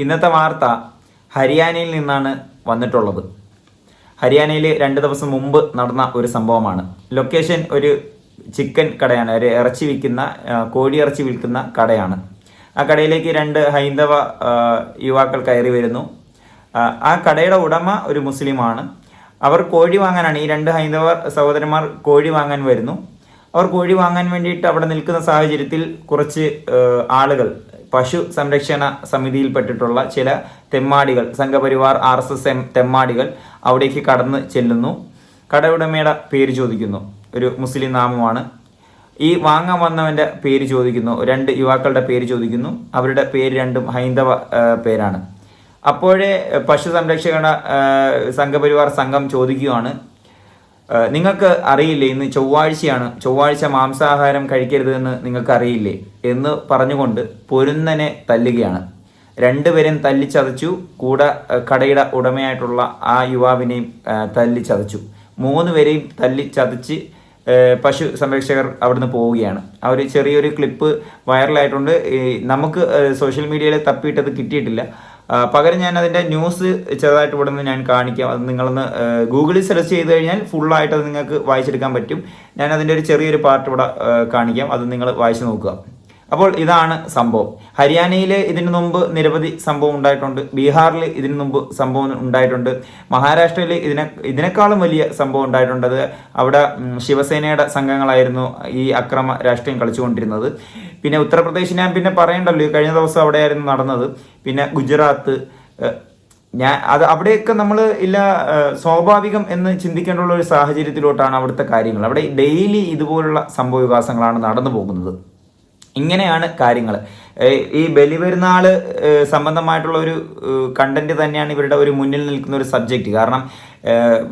ഇന്നത്തെ വാർത്ത ഹരിയാനയിൽ നിന്നാണ് വന്നിട്ടുള്ളത്. ഹരിയാനയിൽ രണ്ട് ദിവസം മുമ്പ് നടന്ന ഒരു സംഭവമാണ്. ലൊക്കേഷൻ ഒരു ചിക്കൻ കടയാണ്. ഒരു ഇറച്ചി വിൽക്കുന്ന കോഴി ഇറച്ചി വിൽക്കുന്ന കടയാണ്. ആ കടയിലേക്ക് രണ്ട് ഹൈന്ദവ യുവാക്കൾ കയറി വരുന്നു. ആ, കടയുടെ ഉടമ ഒരു മുസ്ലിമാണ്. അവർ കോഴി വാങ്ങാനാണ്. ഈ രണ്ട് ഹൈന്ദവ സഹോദരന്മാർ കോഴി വാങ്ങാൻ വരുന്നു. അവർ കോഴി വാങ്ങാൻ വേണ്ടിയിട്ട് അവിടെ നിൽക്കുന്ന സാഹചര്യത്തിൽ കുറച്ച് ആളുകൾ പശു സംരക്ഷണ സമിതിയിൽപ്പെട്ടിട്ടുള്ള ചില തെമ്മാടികൾ Sangh Parivar R S S M തെമ്മാടികൾ അവിടേക്ക് കടന്ന് ചെല്ലുന്നു. കടയുടമയുടെ പേര് ചോദിക്കുന്നു. ഒരു മുസ്ലിം നാമമാണ്. ഈ വാങ്ങാൻ വന്നവന്റെ പേര് ചോദിക്കുന്നു. രണ്ട് യുവാക്കളുടെ പേര് ചോദിക്കുന്നു. അവരുടെ പേര് രണ്ടും ഹൈന്ദവ പേരാണ്. അപ്പോഴേ പശു സംരക്ഷണ സംഘപരിവാർ സംഘം ചോദിക്കുകയാണ്. നിങ്ങൾക്ക് അറിയില്ലേ ഇന്ന് ചൊവ്വാഴ്ചയാണ് ചൊവ്വാഴ്ച മാംസാഹാരം കഴിക്കരുത് എന്ന് നിങ്ങൾക്ക് അറിയില്ലേ എന്ന് പറഞ്ഞുകൊണ്ട് പൊരുന്നനെ തല്ലുകയാണ്. രണ്ടുപേരും തല്ലിച്ചതച്ചു കൂടെ കടയുടെ ഉടമയായിട്ടുള്ള ആ യുവാവിനെയും തല്ലിച്ചതച്ചു. മൂന്ന് പേരെയും തല്ലിച്ചതച്ച് പശു സംരക്ഷകർ അവിടുന്ന് പോവുകയാണ്. ആ ഒരു ചെറിയൊരു ക്ലിപ്പ് വൈറലായിട്ടുണ്ട്. നമുക്ക് സോഷ്യൽ മീഡിയയിൽ തപ്പിയിട്ടത് കിട്ടിയിട്ടില്ല. പകരം ഞാൻ അതിന്റെ ന്യൂസ് ചെറുതായിട്ട് ഇവിടെ നിന്ന് ഞാൻ കാണിക്കാം. അത് നിങ്ങളൊന്ന് ഗൂഗിളിൽ സെർച്ച് ചെയ്ത് കഴിഞ്ഞാൽ ഫുള്ളായിട്ട് അത് നിങ്ങൾക്ക് വായിച്ചെടുക്കാൻ പറ്റും. ഞാൻ അതിന്റെ ഒരു ചെറിയൊരു പാർട്ട് ഇവിടെ കാണിക്കാം. അത് നിങ്ങൾ വായിച്ചു നോക്കുക. അപ്പോൾ ഇതാണ് സംഭവം. ഹരിയാനയിൽ ഇതിനു മുമ്പ് നിരവധി സംഭവം ഉണ്ടായിട്ടുണ്ട്. ബീഹാറിൽ ഇതിനു മുമ്പ് സംഭവം ഉണ്ടായിട്ടുണ്ട്. മഹാരാഷ്ട്രയിൽ ഇതിനെ ഇതിനേക്കാളും വലിയ സംഭവം ഉണ്ടായിട്ടുണ്ട്. അവിടെ ശിവസേനയുടെ സംഘങ്ങളായിരുന്നു ഈ അക്രമ രാഷ്ട്രീയം കളിച്ചുകൊണ്ടിരുന്നത്. പിന്നെ ഉത്തർപ്രദേശ് ഞാൻ പിന്നെ പറയണ്ടല്ലോ കഴിഞ്ഞ ദിവസം അവിടെയായിരുന്നു നടന്നത്. പിന്നെ ഗുജറാത്ത് ഞാൻ അത് അവിടെയൊക്കെ നമ്മൾ ഇല്ല സ്വാഭാവികം എന്ന് ചിന്തിക്കേണ്ടുള്ള ഒരു സാഹചര്യത്തിലോട്ടാണ് അവിടുത്തെ കാര്യങ്ങൾ. അവിടെ ഡെയിലി ഇതുപോലുള്ള സംഭവ വികാസങ്ങളാണ് നടന്നു പോകുന്നത്. ഇങ്ങനെയാണ് കാര്യങ്ങൾ ഈ ബലിപെരുന്നാൾ സംബന്ധമായിട്ടുള്ള ഒരു കണ്ടന്റ് തന്നെയാണ് ഇവരുടെ ഒരു മുന്നിൽ നിൽക്കുന്ന ഒരു സബ്ജക്റ്റ് കാരണം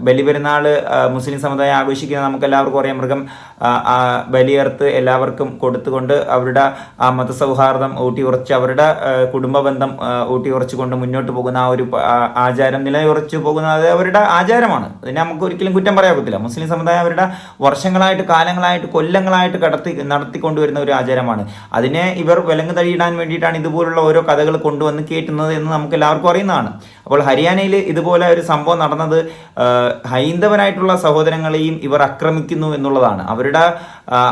ബലിപെരുന്നാൾ മുസ്ലിം സമുദായം ആഘോഷിക്കുന്ന നമുക്ക് എല്ലാവർക്കും അറിയാം. മൃഗം ബലിയർത്ത് എല്ലാവർക്കും കൊടുത്തുകൊണ്ട് അവരുടെ ആ മതസൗഹാർദ്ദം ഊട്ടി ഉറച്ച് അവരുടെ കുടുംബ ബന്ധം ഉറച്ചുകൊണ്ട് മുന്നോട്ട് പോകുന്ന ആ ഒരു ആചാരം നിലയുറച്ചു പോകുന്നത് അവരുടെ ആചാരമാണ്. അതിനെ നമുക്ക് ഒരിക്കലും കുറ്റം പറയാൻ പറ്റില്ല മുസ്ലിം സമുദായം അവരുടെ വർഷങ്ങളായിട്ട് കാലങ്ങളായിട്ട് കൊല്ലങ്ങളായിട്ട് കടത്തി നടത്തിക്കൊണ്ടുവരുന്ന ഒരു ആചാരമാണ്. അതിനെ ഇവർ വിലങ്ങ് തഴിയിടാൻ വേണ്ടിയിട്ടാണ് ഇതുപോലുള്ള ഓരോ കഥകൾ കൊണ്ടുവന്ന് കേട്ടുന്നത് എന്ന് നമുക്ക് എല്ലാവർക്കും അറിയുന്നതാണ്. അപ്പോൾ ഹരിയാനയിൽ ഇതുപോലെ ഒരു സംഭവം നടന്നത് ആ, ഹൈന്ദവരായിട്ടുള്ള സഹോദരങ്ങളെയും ഇവർ ആക്രമിക്കുന്നു എന്നുള്ളതാണ്. അവരുടെ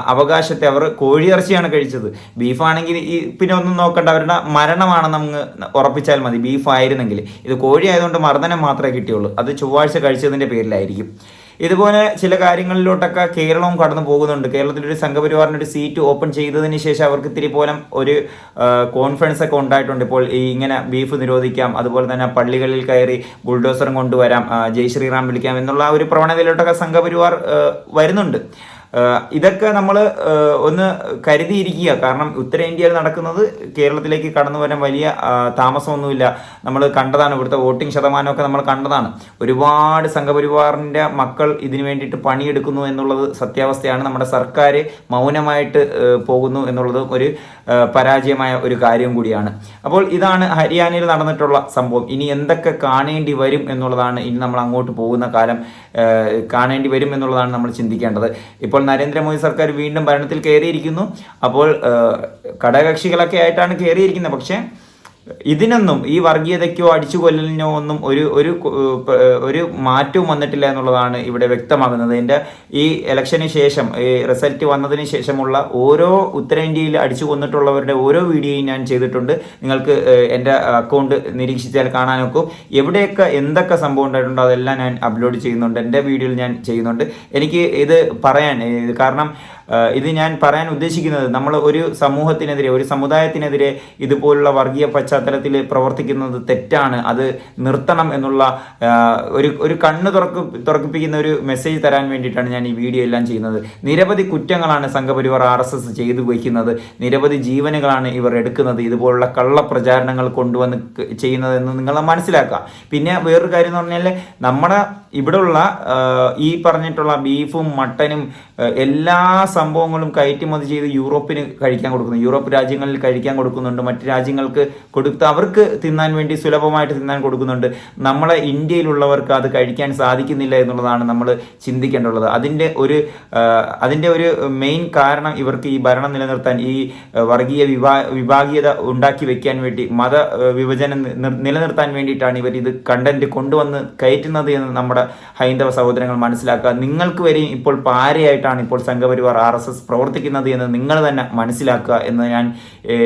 അവകാശത്തെ അവർ കോഴിയിറച്ചിയാണ് കഴിച്ചത്. ബീഫാണെങ്കിൽ ഈ പിന്നെ ഒന്നും നോക്കണ്ട അവരുടെ മരണമാണ് നമുക്ക് ഉറപ്പിച്ചാൽ മതി. ബീഫായിരുന്നെങ്കിൽ. ഇത് കോഴി ആയതുകൊണ്ട് മർദ്ദനം മാത്രമേ കിട്ടിയുള്ളൂ. അത് ചൊവ്വാഴ്ച കഴിച്ചതിന്റെ പേരിലായിരിക്കും. ഇതുപോലെ ചില കാര്യങ്ങളിലോട്ടൊക്കെ കേരളവും കടന്നു പോകുന്നുണ്ട്. കേരളത്തിൽ ഒരു സംഘപരിവാറിന് ഒരു സീറ്റ് ഓപ്പൺ ചെയ്തതിന് ശേഷം അവർക്ക് ഇത്തിരി പോലും ഒരു കോൺഫിഡൻസ് ഒക്കെ ഉണ്ടായിട്ടുണ്ട്. ഇപ്പോൾ ഈ ഇങ്ങനെ ബീഫ് നിരോധിക്കാം അതുപോലെ തന്നെ പള്ളികളിൽ കയറി ബുൾഡോസറും കൊണ്ടുവരാം ജയ് ശ്രീറാം വിളിക്കാം എന്നുള്ള ആ ഒരു പ്രവണതയിലോട്ടൊക്കെ സംഘപരിവാർ വരുന്നുണ്ട്. ഇതൊക്കെ നമ്മൾ ഒന്ന് കരുതിയിരിക്കുക. കാരണം ഉത്തരേന്ത്യയിൽ നടക്കുന്നത് കേരളത്തിലേക്ക് കടന്നു വരാൻ വലിയ താമസമൊന്നുമില്ല. നമ്മൾ കണ്ടതാണ് ഇവിടുത്തെ വോട്ടിംഗ് ശതമാനമൊക്കെ നമ്മൾ കണ്ടതാണ്. ഒരുപാട് സംഘപരിവാറിന്റെ മക്കൾ ഇതിനു വേണ്ടിയിട്ട് പണിയെടുക്കുന്നു എന്നുള്ളത് സത്യാവസ്ഥയാണ്. നമ്മുടെ സർക്കാർ മൗനമായിട്ട് പോകുന്നു എന്നുള്ളത് ഒരു പരാജയമായ ഒരു കാര്യം കൂടിയാണ്. അപ്പോൾ ഇതാണ് ഹരിയാനയിൽ നടന്നിട്ടുള്ള സംഭവം. ഇനി എന്തൊക്കെ കാണേണ്ടി വരും എന്നുള്ളതാണ് ഇനി നമ്മൾ അങ്ങോട്ട് പോകുന്ന കാലം കാണേണ്ടി വരും എന്നുള്ളതാണ് നമ്മൾ ചിന്തിക്കേണ്ടത്. ഇപ്പോൾ നരേന്ദ്രമോദി സർക്കാർ വീണ്ടും ഭരണത്തിൽ കയറിയിരിക്കുന്നു. അപ്പോൾ ഘടകകക്ഷികളൊക്കെ ആയിട്ടാണ് കയറിയിരിക്കുന്നത്. പക്ഷേ ഇതിനൊന്നും ഈ വർഗീയതയ്ക്കോ അടിച്ചുകൊല്ലലിനോ ഒന്നും ഒരു ഒരു ഒരു മാറ്റവും വന്നിട്ടില്ല എന്നുള്ളതാണ് ഇവിടെ വ്യക്തമാകുന്നത്. എന്റെ ഈ ഇലക്ഷന് ശേഷം ഈ റിസൾട്ട് വന്നതിന് ശേഷമുള്ള ഓരോ ഉത്തരേന്ത്യയിൽ അടിച്ചു കൊന്നിട്ടുള്ളവരുടെ ഓരോ വീഡിയോയും ഞാൻ ചെയ്തിട്ടുണ്ട്. നിങ്ങൾക്ക് എന്റെ അക്കൗണ്ട് നിരീക്ഷിച്ചാൽ കാണാനൊക്കും. എവിടെയൊക്കെ എന്തൊക്കെ സംഭവം ഉണ്ടായിട്ടുണ്ടോ അതെല്ലാം ഞാൻ അപ്ലോഡ് ചെയ്യുന്നുണ്ട്. എന്റെ വീഡിയോയിൽ ഞാൻ ചെയ്യുന്നുണ്ട്. എനിക്ക് ഇത് പറയാൻ കാരണം ഇത് ഞാൻ പറയാൻ ഉദ്ദേശിക്കുന്നത് നമ്മൾ ഒരു സമൂഹത്തിനെതിരെ ഒരു സമുദായത്തിനെതിരെ ഇതുപോലുള്ള വർഗീയ പശ്ചാത്തലത്തിൽ പ്രവർത്തിക്കുന്നത് തെറ്റാണ്. അത് നിർത്തണം എന്നുള്ള ഒരു ഒരു കണ്ണ് തുറക്ക് തുറക്കിപ്പിക്കുന്ന ഒരു മെസ്സേജ് തരാൻ വേണ്ടിയിട്ടാണ് ഞാൻ ഈ വീഡിയോ എല്ലാം ചെയ്യുന്നത്. നിരവധി കുറ്റങ്ങളാണ് സംഘപരിവാർ ആർ എസ് എസ് ചെയ്തു വയ്ക്കുന്നത്. നിരവധി ജീവനുകളാണ് ഇവർ എടുക്കുന്നത്. ഇതുപോലുള്ള കള്ളപ്രചാരണങ്ങൾ കൊണ്ടുവന്ന് ചെയ്യുന്നതെന്ന് നിങ്ങൾ മനസ്സിലാക്കുക. പിന്നെ വേറൊരു കാര്യം എന്ന് പറഞ്ഞാൽ നമ്മുടെ ഇവിടെയുള്ള ഈ പറഞ്ഞിട്ടുള്ള ബീഫും മട്ടനും എല്ലാ സംഭവങ്ങളും കയറ്റുമതി ചെയ്ത് യൂറോപ്പിന് കഴിക്കാൻ കൊടുക്കുന്നു. യൂറോപ്പ് രാജ്യങ്ങളിൽ കഴിക്കാൻ കൊടുക്കുന്നുണ്ട്. മറ്റ് രാജ്യങ്ങൾക്ക് കൊടുത്ത് അവർക്ക് തിന്നാൻ വേണ്ടി സുലഭമായിട്ട് തിന്നാൻ കൊടുക്കുന്നുണ്ട്. നമ്മളെ ഇന്ത്യയിലുള്ളവർക്ക് അത് കഴിക്കാൻ സാധിക്കുന്നില്ല എന്നുള്ളതാണ് നമ്മൾ ചിന്തിക്കേണ്ടുള്ളത്. അതിന്റെ ഒരു അതിന്റെ ഒരു മെയിൻ കാരണം ഇവർക്ക് ഈ ഭരണം നിലനിർത്താൻ ഈ വർഗീയ വിഭാ വിഭാഗീയത ഉണ്ടാക്കി വെക്കാൻ വേണ്ടി മത വിഭജനം നിലനിർത്താൻ വേണ്ടിയിട്ടാണ് ഇവർ ഇത് കണ്ടന്റ് കൊണ്ടുവന്ന് കയറ്റുന്നത് എന്ന് നമ്മുടെ ഹൈന്ദവ സഹോദരങ്ങൾ മനസ്സിലാക്കുക. നിങ്ങൾക്ക് വരെയും ഇപ്പോൾ പാരയായിട്ടാണ് ഇപ്പോൾ സംഘപരിവാർ ആർ എസ് എസ് പ്രവർത്തിക്കുന്നത് എന്ന് നിങ്ങൾ തന്നെ മനസ്സിലാക്കുക എന്ന് ഞാൻ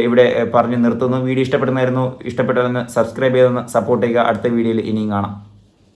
ഇവിടെ പറഞ്ഞു നിർത്തുന്നു. വീഡിയോ ഇഷ്ടപ്പെടുന്നായിരുന്നു ഇഷ്ടപ്പെട്ടതെന്ന് സബ്സ്ക്രൈബ് ചെയ്തെന്ന് സപ്പോർട്ട് ചെയ്യുക. അടുത്ത വീഡിയോയിൽ ഇനിയും കാണാം.